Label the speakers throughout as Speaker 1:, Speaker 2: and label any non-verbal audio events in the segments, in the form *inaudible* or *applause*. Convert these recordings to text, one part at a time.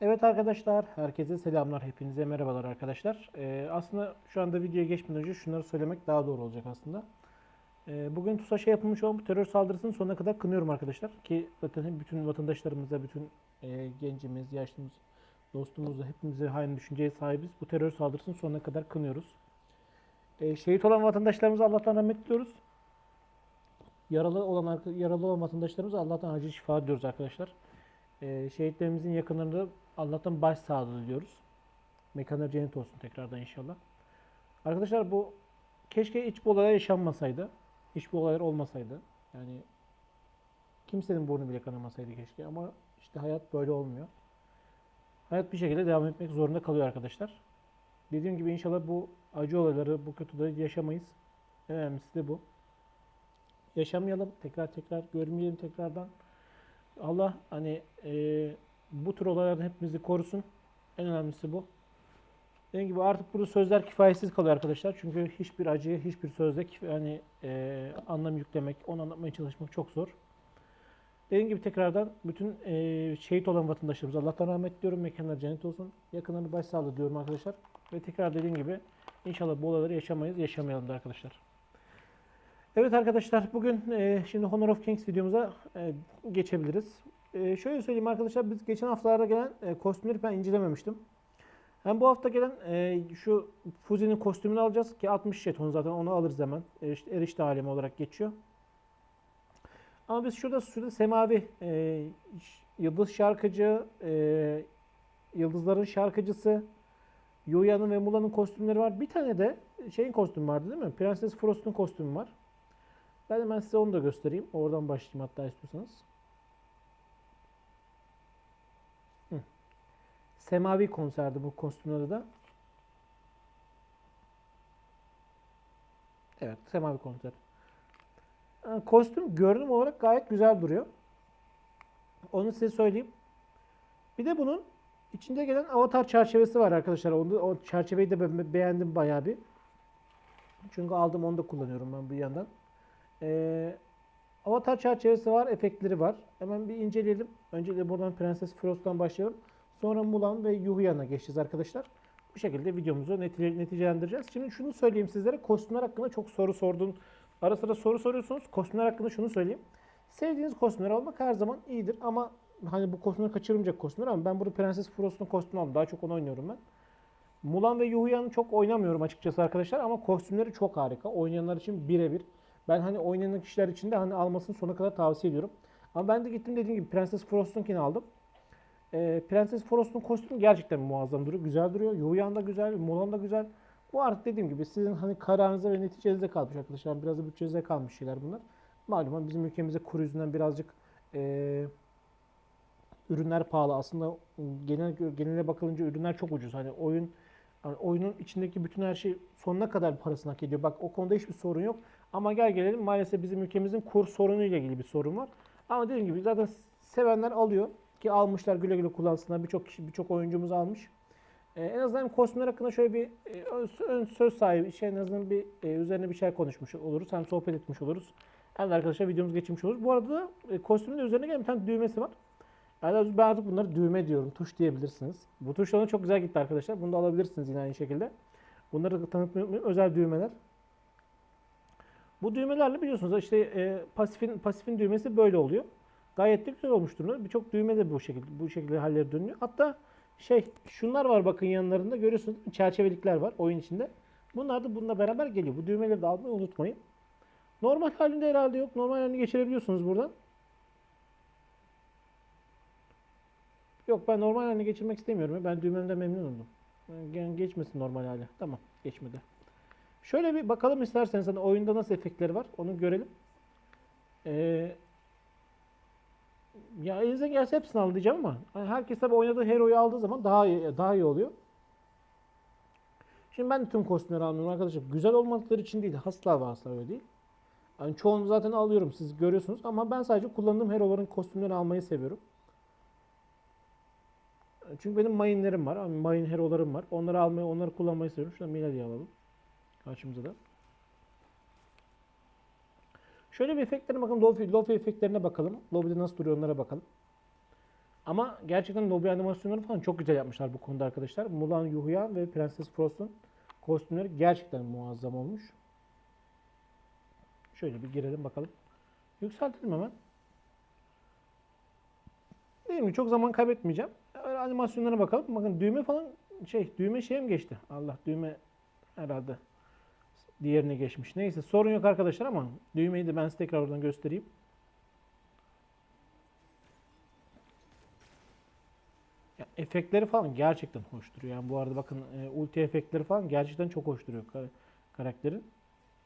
Speaker 1: Evet arkadaşlar, herkese selamlar, hepinize merhabalar arkadaşlar. Ee, aslında şu anda videoya geçmeden önce şunları söylemek daha doğru olacak aslında. Ee, bugün TUSAŞ'a yapılmış olan bu terör saldırısını sonuna kadar kınıyorum arkadaşlar. Ki zaten bütün vatandaşlarımıza, bütün e, gencimiz, yaşlımız, dostumuzla hepimize aynı düşünceye sahibiz. Bu terör saldırısını sonuna kadar kınıyoruz. Ee, şehit olan vatandaşlarımıza Allah'tan rahmet diliyoruz. Yaralı olan yaralı olan vatandaşlarımıza Allah'tan acil şifa diliyoruz arkadaşlar. Ee, şehitlerimizin yakınlarında Allah'tan başsağlığı diliyoruz. Mekanları cennet olsun tekrardan inşallah. Arkadaşlar bu keşke hiç bu olaylar yaşanmasaydı. Hiç bu olaylar olmasaydı. Yani kimsenin burnu bile kanamasaydı keşke ama işte hayat böyle olmuyor. Hayat bir şekilde devam etmek zorunda kalıyor arkadaşlar. Dediğim gibi inşallah bu acı olayları, bu kötü olayları yaşamayız. En önemlisi de bu. Yaşamayalım, tekrar tekrar görmeyelim tekrardan. Allah hani e, bu tür olaylardan hepimizi korusun. En önemlisi bu. Dediğim gibi artık burada sözler kifayetsiz kalıyor arkadaşlar. Çünkü hiçbir acıya, hiçbir sözle kif- hani e, anlam yüklemek, onu anlatmaya çalışmak çok zor. Dediğim gibi tekrardan bütün e, şehit olan vatandaşlarımıza Allah'tan rahmet diliyorum. Mekanlar cennet olsun. Yakınlarını başsağlığı diyorum arkadaşlar. Ve tekrar dediğim gibi inşallah bu olayları yaşamayız, yaşamayalım da arkadaşlar. Evet arkadaşlar bugün e, şimdi Honor of Kings videomuza e, geçebiliriz. E, şöyle söyleyeyim arkadaşlar biz geçen haftalarda gelen e, kostümleri ben incelememiştim. Hem bu hafta gelen e, şu Fuzi'nin kostümünü alacağız ki 60 jeton zaten onu alırız hemen. E, işte erişte alemi olarak geçiyor. Ama biz şurada şurada Semavi e, Yıldız şarkıcı, e, Yıldızların şarkıcısı, Yoya'nın ve Mula'nın kostümleri var. Bir tane de şeyin kostümü vardı değil mi? Prenses Frost'un kostümü var. Ben hemen size onu da göstereyim. Oradan başlayayım hatta istiyorsanız. Semavi konserdi bu kostümleri de. Evet, Semavi konser. Kostüm görünüm olarak gayet güzel duruyor. Onu size söyleyeyim. Bir de bunun içinde gelen avatar çerçevesi var arkadaşlar. Onu, o çerçeveyi de beğendim bayağı bir. Çünkü aldım onu da kullanıyorum ben bu yandan. Ee, avatar çerçevesi var, efektleri var. Hemen bir inceleyelim. Öncelikle buradan Prenses Frost'tan başlayalım. Sonra Mulan ve Yuhuyan'a geçeceğiz arkadaşlar. Bu şekilde videomuzu netice- neticelendireceğiz. Şimdi şunu söyleyeyim sizlere. Kostümler hakkında çok soru sordun. Ara sıra soru soruyorsunuz. Kostümler hakkında şunu söyleyeyim. Sevdiğiniz kostümleri almak her zaman iyidir ama hani bu kostümleri kaçırmayacak kostümler ama ben burada Prenses Frost'un kostümünü aldım. Daha çok onu oynuyorum ben. Mulan ve Yuhuyan'ı çok oynamıyorum açıkçası arkadaşlar ama kostümleri çok harika. Oynayanlar için birebir. Ben hani oynayan kişiler için de hani almasını sonuna kadar tavsiye ediyorum. Ama ben de gittim dediğim gibi Prenses Frost'unkini aldım. Ee, Prenses Frost'un kostümü gerçekten muazzam duruyor. Güzel duruyor. Yuhuyan da güzel, Mulan da güzel. Bu artık dediğim gibi sizin hani kararınıza ve neticenize kalmış arkadaşlar. Biraz da bütçenize kalmış şeyler bunlar. Malum bizim ülkemizde kur yüzünden birazcık eee, ürünler pahalı. Aslında genel genele bakılınca ürünler çok ucuz. Hani oyun yani oyunun içindeki bütün her şey sonuna kadar parasını hak ediyor. Bak o konuda hiçbir sorun yok. Ama gel gelelim maalesef bizim ülkemizin kur sorunu ile ilgili bir sorun var. Ama dediğim gibi zaten sevenler alıyor ki almışlar güle güle kullansınlar. Birçok kişi birçok oyuncumuz almış. Ee, en azından kostümler hakkında şöyle bir e, ön- söz sahibi, şey en azından bir e, üzerine bir şey konuşmuş oluruz. Hem sohbet etmiş oluruz. Hem de arkadaşlar videomuz geçmiş olur. Bu arada e, kostümün üzerine gelen bir tane düğmesi var. Yani ben artık bunları düğme diyorum. Tuş diyebilirsiniz. Bu tuşlarına çok güzel gitti arkadaşlar. Bunu da alabilirsiniz yine aynı şekilde. Bunları unutmayın. Özel düğmeler. Bu düğmelerle biliyorsunuz işte e, pasifin pasifin düğmesi böyle oluyor. Gayet de güzel olmuş durumda. Birçok düğme de bu şekilde bu şekilde halleri dönüyor. Hatta şey şunlar var bakın yanlarında görüyorsunuz çerçevelikler var oyun içinde. Bunlar da bununla beraber geliyor. Bu düğmeleri de almayı unutmayın. Normal halinde herhalde yok. Normal halini geçirebiliyorsunuz buradan. Yok ben normal haline geçirmek istemiyorum. Ben düğmemden memnun oldum. Yani geçmesin normal hale. Tamam geçmedi. Şöyle bir bakalım isterseniz hani oyunda nasıl efektleri var onu görelim. Ee, ya elinizden gelse hepsini alın diyeceğim ama hani herkes tabii oynadığı hero'yu aldığı zaman daha iyi, daha iyi oluyor. Şimdi ben de tüm kostümleri almıyorum arkadaşlar. Güzel olmadıkları için değil. Asla ve asla öyle değil. Yani çoğunu zaten alıyorum siz görüyorsunuz ama ben sadece kullandığım hero'ların kostümlerini almayı seviyorum. Çünkü benim mayınlarım var. Mayın hero'larım var. Onları almayı, onları kullanmayı seviyorum. Şuradan Miladi'yi alalım. Karşımıza da. Şöyle bir efektlerine bakalım. Lofi, lofi efektlerine bakalım. Lobby'de nasıl duruyor onlara bakalım. Ama gerçekten lobi animasyonları falan çok güzel yapmışlar bu konuda arkadaşlar. Mulan Yuhya ve Prenses Frost'un kostümleri gerçekten muazzam olmuş. Şöyle bir girelim bakalım. Yükseltelim hemen. Değil mi? Çok zaman kaybetmeyeceğim. Öyle animasyonlara bakalım. Bakın düğme falan şey düğme şeye mi geçti? Allah düğme herhalde diğerine geçmiş. Neyse sorun yok arkadaşlar ama düğmeyi de ben size tekrar oradan göstereyim. Ya, efektleri falan gerçekten hoş duruyor. Yani bu arada bakın e, ulti efektleri falan gerçekten çok hoş duruyor kar- karakterin.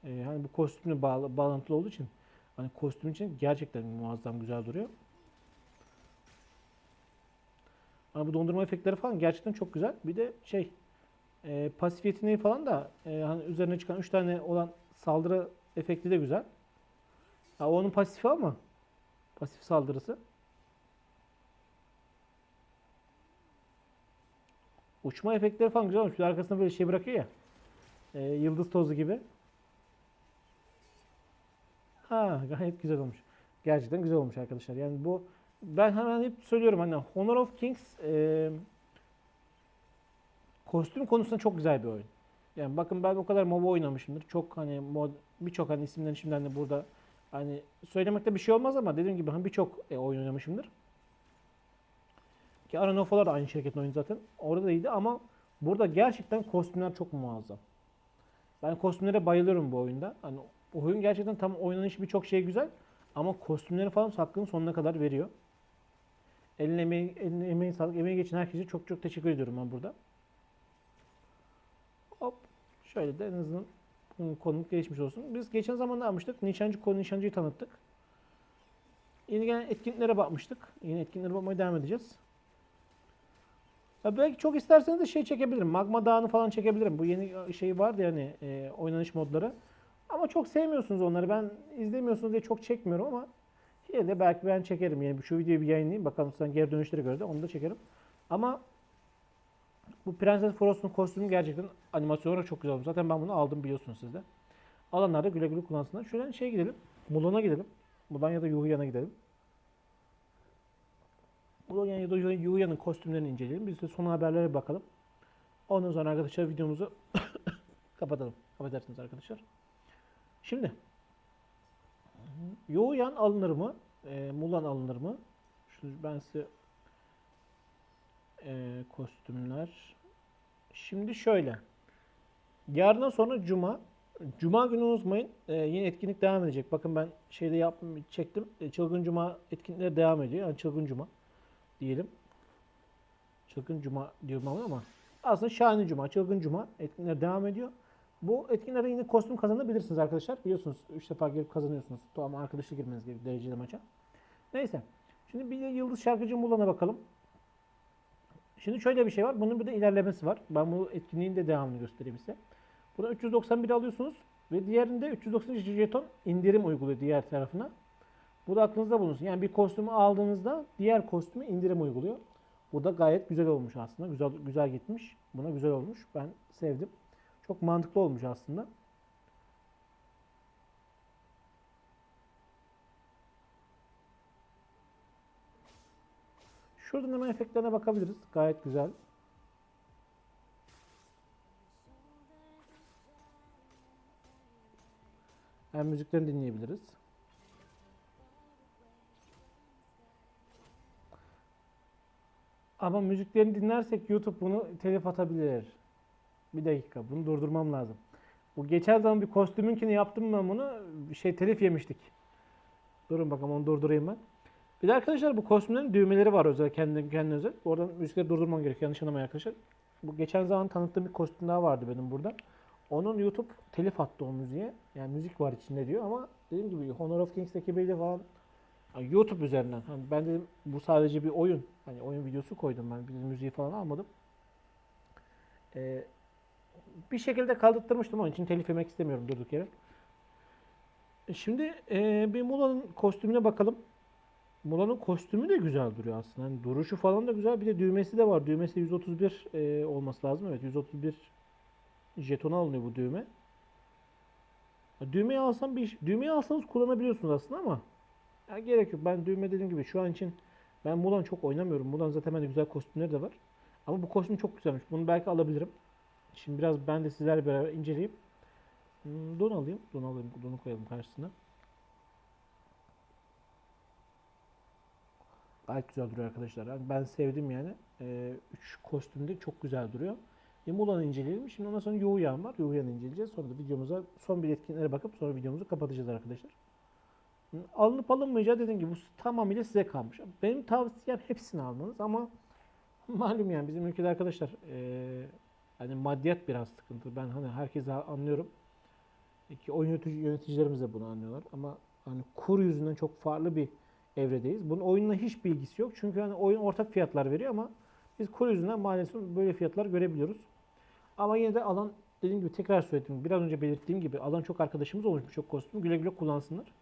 Speaker 1: E, hani bu kostümle bağlı, bağlantılı olduğu için hani kostüm için gerçekten muazzam güzel duruyor. Ama bu dondurma efektleri falan gerçekten çok güzel. Bir de şey e, pasif yeteneği falan da e, hani üzerine çıkan 3 tane olan saldırı efekti de güzel. Ha, onun pasifi ama pasif saldırısı. Uçma efektleri falan güzel olmuş. Bir de arkasında böyle şey bırakıyor ya. e, yıldız tozu gibi. Ha gayet güzel olmuş. Gerçekten güzel olmuş arkadaşlar. Yani bu ben hemen hep söylüyorum hani Honor of Kings e, kostüm konusunda çok güzel bir oyun. Yani bakın ben o kadar MOBA oynamışımdır. Çok hani mod birçok hani isimlerini şimdiden de burada hani söylemekte bir şey olmaz ama dediğim gibi hani birçok e, oyun oynamışımdır. Ki Arena of Valor da aynı şirketin oyunu zaten. Orada da iyiydi ama burada gerçekten kostümler çok muazzam. Ben kostümlere bayılıyorum bu oyunda. Hani oyun gerçekten tam oynanışı birçok şey güzel ama kostümleri falan hakkını sonuna kadar veriyor. Eline emeği, eline emeği sağlık. Emeği geçen herkese çok çok teşekkür ediyorum ben burada. Şöyle de en azından konumuz gelişmiş olsun. Biz geçen zaman ne yapmıştık? Nişancı konu nişancıyı tanıttık. Yeni gelen etkinliklere bakmıştık. Yeni etkinliklere bakmaya devam edeceğiz. Ya belki çok isterseniz de şey çekebilirim. Magma Dağı'nı falan çekebilirim. Bu yeni şey vardı yani e, oynanış modları. Ama çok sevmiyorsunuz onları. Ben izlemiyorsunuz diye çok çekmiyorum ama yine de belki ben çekerim. Yani şu videoyu bir yayınlayayım. Bakalım sen geri dönüşlere göre de onu da çekerim. Ama bu Prenses Frost'un kostümü gerçekten animasyon olarak çok güzel olmuş. Zaten ben bunu aldım biliyorsunuz siz de. Alanlar da güle güle kullansınlar. Şöyle şey gidelim. Mulan'a gidelim. Mulan ya da Yuhya'na gidelim. Mulan ya da Yuhya'nın kostümlerini inceleyelim. Biz de son haberlere bakalım. Ondan sonra arkadaşlar videomuzu *coughs* kapatalım. Affedersiniz arkadaşlar. Şimdi Yuhyan alınır mı? E, Mulan alınır mı? Şunu ben size kostümler. Şimdi şöyle. Yarından sonra Cuma. Cuma günü unutmayın. E, yine etkinlik devam edecek. Bakın ben şeyde yaptım, çektim. E, Çılgın Cuma etkinlikleri devam ediyor. Yani Çılgın Cuma diyelim. Çılgın Cuma diyorum ama ama aslında Şahane Cuma, Çılgın Cuma etkinlikler devam ediyor. Bu etkinliklerde yine kostüm kazanabilirsiniz arkadaşlar. Biliyorsunuz 3 defa girip kazanıyorsunuz. Tamam arkadaşla girmeniz gerekiyor dereceli maça. Neyse. Şimdi bir de Yıldız Şarkıcı Mulan'a bakalım. Şimdi şöyle bir şey var. Bunun bir de ilerlemesi var. Ben bu etkinliğin de devamını göstereyim size. Buna 391 alıyorsunuz ve diğerinde 390 jeton indirim uyguluyor diğer tarafına. Bu da aklınızda bulunsun. Yani bir kostümü aldığınızda diğer kostümü indirim uyguluyor. Bu da gayet güzel olmuş aslında. Güzel güzel gitmiş. Buna güzel olmuş. Ben sevdim. Çok mantıklı olmuş aslında. Şuradan hemen efektlerine bakabiliriz. Gayet güzel. Hem müziklerini dinleyebiliriz. Ama müziklerini dinlersek YouTube bunu telif atabilir. Bir dakika bunu durdurmam lazım. Bu geçen zaman bir kostümünkini yaptım ben bunu. Bir şey telif yemiştik. Durun bakalım onu durdurayım ben. Bir de arkadaşlar bu kostümlerin düğmeleri var özel kendi kendine özel. Oradan müzikleri durdurmam gerekiyor yanlış anlamayın arkadaşlar. Bu geçen zaman tanıttığım bir kostüm daha vardı benim burada. Onun YouTube telif attı o müziğe. Yani müzik var içinde diyor ama dediğim gibi Honor of Kings ekibiyle falan YouTube üzerinden. Hani ben dedim bu sadece bir oyun. Hani oyun videosu koydum ben. Bir müziği falan almadım. Ee, bir şekilde kaldırtmıştım onun için telif yemek istemiyorum durduk yere. Şimdi e, bir Mula'nın kostümüne bakalım. Mula'nın kostümü de güzel duruyor aslında. Hani duruşu falan da güzel. Bir de düğmesi de var. Düğmesi 131 e, olması lazım. Evet 131 jetona alınıyor bu düğme. Düğmeyi alsam bir düğmeyi alsanız kullanabiliyorsunuz aslında ama ya gerek yok. Ben düğme dediğim gibi şu an için Ben Mulan çok oynamıyorum. Mulan zaten bende güzel kostümleri de var. Ama bu kostüm çok güzelmiş. Bunu belki alabilirim. Şimdi biraz ben de sizlerle beraber inceleyip hmm, don alayım. Don alayım. Donu koyalım karşısına. Gayet güzel duruyor arkadaşlar. Yani ben sevdim yani. Ee, üç kostüm de çok güzel duruyor. E, Mulan'ı inceleyelim. Şimdi ondan sonra Yuhuyan var. Yuhuyan'ı inceleyeceğiz. Sonra da videomuza son bir etkinliklere bakıp sonra videomuzu kapatacağız arkadaşlar. Alınıp alınmayacağı dediğim gibi bu tamamıyla size kalmış. Benim tavsiyem hepsini almanız ama *laughs* malum yani bizim ülkede arkadaşlar eee hani maddiyat biraz sıkıntı. Ben hani herkese anlıyorum. E, Ki oyun yönetici, yöneticilerimiz de bunu anlıyorlar ama hani kur yüzünden çok farklı bir evredeyiz. Bunun oyunla hiç bilgisi yok. Çünkü hani oyun ortak fiyatlar veriyor ama biz kur yüzünden maalesef böyle fiyatlar görebiliyoruz. Ama yine de alan dediğim gibi tekrar söyledim. Biraz önce belirttiğim gibi alan çok arkadaşımız olmuş çok kostüm. Güle güle kullansınlar.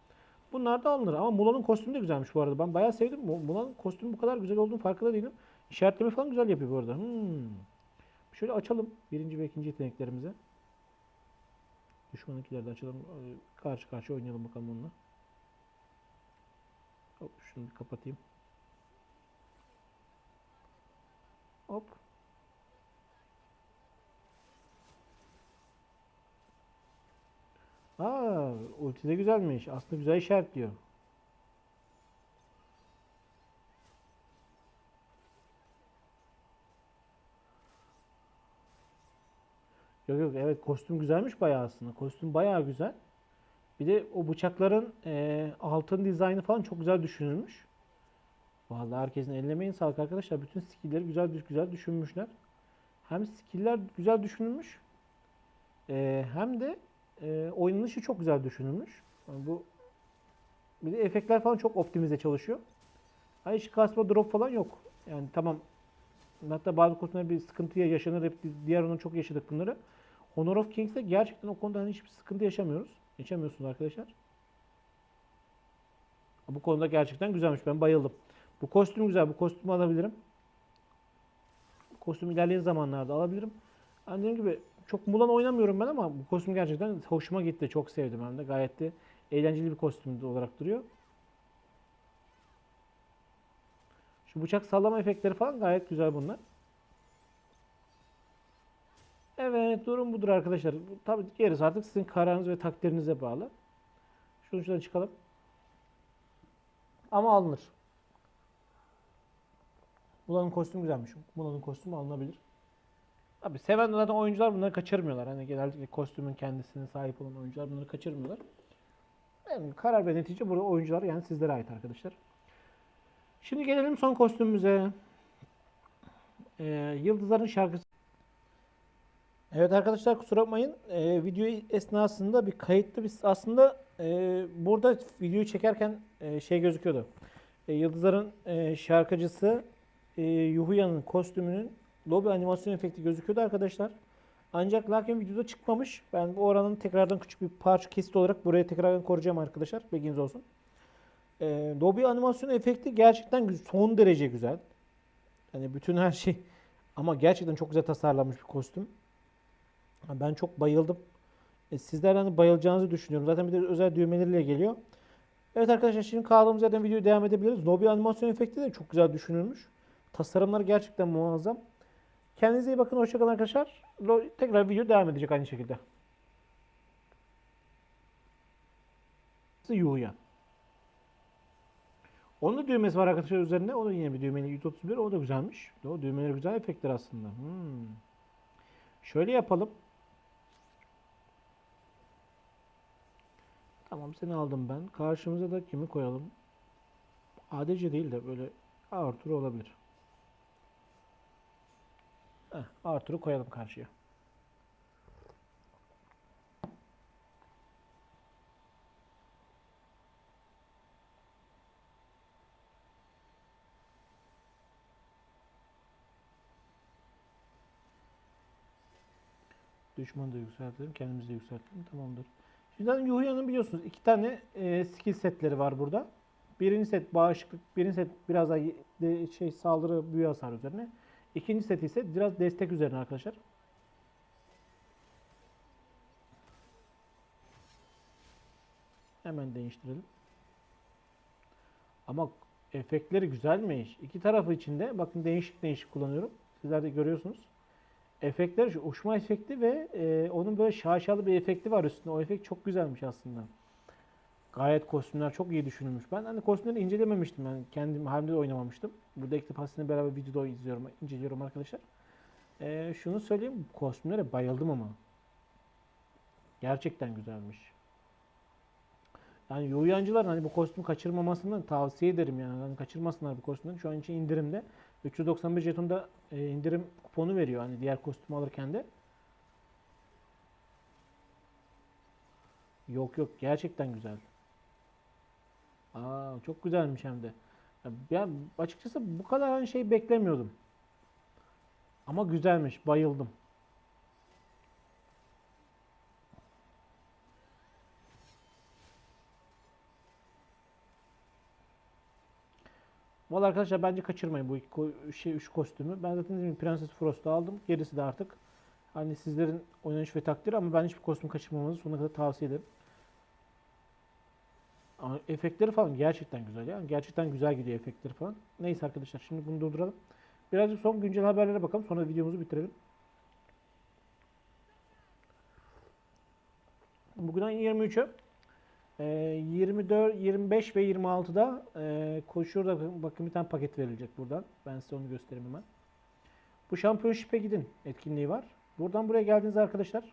Speaker 1: Bunlar da alınır. Ama Mula'nın kostümü de güzelmiş bu arada. Ben bayağı sevdim. Mu- Mula'nın kostümü bu kadar güzel olduğunu farkında değilim. İşaretleme falan güzel yapıyor bu arada. Hmm. Şöyle açalım birinci ve ikinci yeteneklerimizi. Düşmanınkileri de açalım. Ee, Karşı karşıya oynayalım bakalım onunla. Hop şunu bir kapatayım. Hop. Aa, ulti de güzelmiş. Aslında güzel işaretliyor. Yok yok evet kostüm güzelmiş bayağı aslında. Kostüm bayağı güzel. Bir de o bıçakların eee, altın dizaynı falan çok güzel düşünülmüş. Vallahi herkesin ellemeyin sağlık arkadaşlar. Bütün skill'leri güzel güzel düşünmüşler. Hem skill'ler güzel düşünülmüş. eee, hem de eee oynanışı çok güzel düşünülmüş. Yani bu bir de efektler falan çok optimize çalışıyor. Hani hiç kasma drop falan yok. Yani tamam hatta bazı konularda bir sıkıntıya yaşanır. Hep diğer oyunda çok yaşadık bunları. Honor of Kings'te gerçekten o konuda hani hiçbir sıkıntı yaşamıyoruz. Yaşamıyorsunuz arkadaşlar. Bu konuda gerçekten güzelmiş. Ben bayıldım. Bu kostüm güzel. Bu kostümü alabilirim. Bu kostümü ilerleyen zamanlarda alabilirim. Yani dediğim gibi çok Mulan oynamıyorum ben ama bu kostüm gerçekten hoşuma gitti. Çok sevdim hem de. Gayet de eğlenceli bir kostüm olarak duruyor. Şu bıçak sallama efektleri falan gayet güzel bunlar. Evet durum budur arkadaşlar. Tabii gerisi artık sizin kararınız ve takdirinize bağlı. Şuradan çıkalım. Ama alınır. Mulan'ın kostümü güzelmiş. Mulan'ın kostümü alınabilir. Abi seven zaten oyuncular bunları kaçırmıyorlar. Hani genellikle kostümün kendisine sahip olan oyuncular bunları kaçırmıyorlar. Yani karar ve netice burada oyuncular yani sizlere ait arkadaşlar. Şimdi gelelim son kostümümüze. Ee, Yıldızların şarkısı. Evet arkadaşlar kusura bakmayın. Ee, video esnasında bir kayıtlı biz aslında e, burada videoyu çekerken e, şey gözüküyordu. E, Yıldızların e, şarkıcısı e, Yuhuya'nın kostümünün lobi animasyon efekti gözüküyordu arkadaşlar. Ancak lakin videoda çıkmamış. Ben bu oranın tekrardan küçük bir parça kesit olarak buraya tekrardan koruyacağım arkadaşlar. Bilginiz olsun. E, lobi animasyon efekti gerçekten son derece güzel. Hani bütün her şey ama gerçekten çok güzel tasarlanmış bir kostüm. Ben çok bayıldım. E, sizlerden de bayılacağınızı düşünüyorum. Zaten bir de özel düğmeleriyle geliyor. Evet arkadaşlar şimdi kaldığımız yerden videoya devam edebiliriz. Lobby animasyon efekti de çok güzel düşünülmüş. Tasarımlar gerçekten muazzam. Kendinize iyi bakın. Hoşçakalın arkadaşlar. Tekrar video devam edecek aynı şekilde. Yuhuya. Onun da düğmesi var arkadaşlar üzerinde. O da yine bir düğmeli 131. O da güzelmiş. O düğmeleri güzel efektler aslında. Hmm. Şöyle yapalım. Tamam seni aldım ben. Karşımıza da kimi koyalım? ADC değil de böyle Arthur olabilir. Arthur'u koyalım karşıya. Düşmanı da yükseltelim. Kendimizi de yükseltelim. Tamamdır. Şimdi Yuhuya'nın biliyorsunuz iki tane e, skill setleri var burada. Birinci set bağışıklık, birinci set biraz daha şey saldırı büyü hasar üzerine. İkinci set ise biraz destek üzerine arkadaşlar. Hemen değiştirelim. Ama Efektleri güzelmiş. İki tarafı içinde. Bakın değişik değişik kullanıyorum. Sizler de görüyorsunuz. Efektler şu uçma efekti ve e, onun böyle şaşalı bir efekti var üstünde. O efekt çok güzelmiş aslında. Gayet kostümler çok iyi düşünülmüş. Ben hani kostümleri incelememiştim. Yani kendim halimde de oynamamıştım. Burada ekip aslında beraber videoda izliyorum, inceliyorum arkadaşlar. E, şunu söyleyeyim. Kostümlere bayıldım ama. Gerçekten güzelmiş. Yani yoyancılar hani bu kostümü kaçırmamasını tavsiye ederim yani. Hani kaçırmasınlar bu kostümü. Şu an için indirimde. 391 jetonda e, indirim kuponu veriyor hani diğer kostümü alırken de. Yok yok gerçekten güzel. Aa çok güzelmiş hem de. Ya, açıkçası bu kadar hani şey beklemiyordum. Ama güzelmiş. Bayıldım. Valla arkadaşlar bence kaçırmayın bu iki şey üç kostümü. Ben zaten dedim Prenses Frost'u aldım. Gerisi de artık hani sizlerin oynanış ve takdiri ama ben hiçbir kostüm kaçırmamanızı sonuna kadar tavsiye ederim. Ama efektleri falan gerçekten güzel ya. Gerçekten güzel gidiyor efektleri falan. Neyse arkadaşlar şimdi bunu durduralım. Birazcık son güncel haberlere bakalım. Sonra videomuzu bitirelim. Bugün ayın 23'ü. Ee, 24, 25 ve 26'da e, koşuyor da bakın bir tane paket verilecek buradan. Ben size onu göstereyim hemen. Bu Championship'e gidin etkinliği var. Buradan buraya geldiniz arkadaşlar.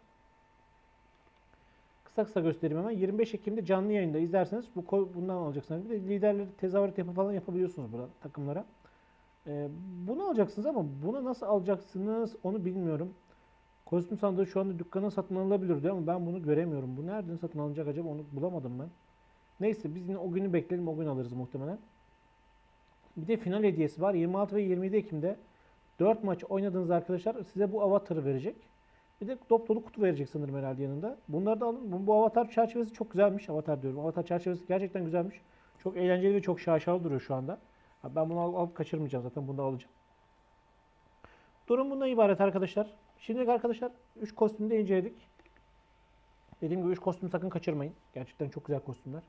Speaker 1: Kısa kısa göstereyim hemen. 25 Ekim'de canlı yayında izlerseniz bu bundan alacaksınız. Bir de liderleri tezahürat yapı falan yapabiliyorsunuz burada takımlara. Ee, bunu alacaksınız ama bunu nasıl alacaksınız onu bilmiyorum. Kostüm sandığı şu anda dükkana satın alınabilir diyor ama ben bunu göremiyorum. Bu nereden satın alınacak acaba onu bulamadım ben. Neyse biz yine o günü bekleyelim o gün alırız muhtemelen. Bir de final hediyesi var. 26 ve 27 Ekim'de 4 maç oynadığınız arkadaşlar size bu avatarı verecek. Bir de dop dolu kutu verecek sanırım herhalde yanında. Bunları da alın. Bu, bu avatar çerçevesi çok güzelmiş. Avatar diyorum. Avatar çerçevesi gerçekten güzelmiş. Çok eğlenceli ve çok şaşalı duruyor şu anda. Ben bunu al- alıp kaçırmayacağım zaten. Bunu da alacağım. Durum bundan ibaret arkadaşlar. Şimdi arkadaşlar 3 kostümü de inceledik. Dediğim gibi 3 kostümü sakın kaçırmayın. Gerçekten çok güzel kostümler.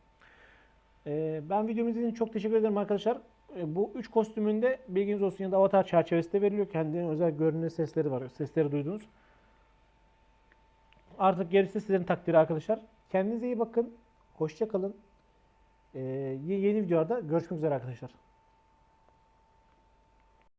Speaker 1: Ee, ben videomu izlediğiniz için çok teşekkür ederim arkadaşlar. Ee, bu 3 kostümün de bilginiz olsun yanında avatar çerçevesi de veriliyor. Kendine özel görünür sesleri var. Sesleri duydunuz. Artık gerisi sizlerin takdiri arkadaşlar. Kendinize iyi bakın. Hoşça kalın. Ee, yeni videolarda görüşmek üzere arkadaşlar.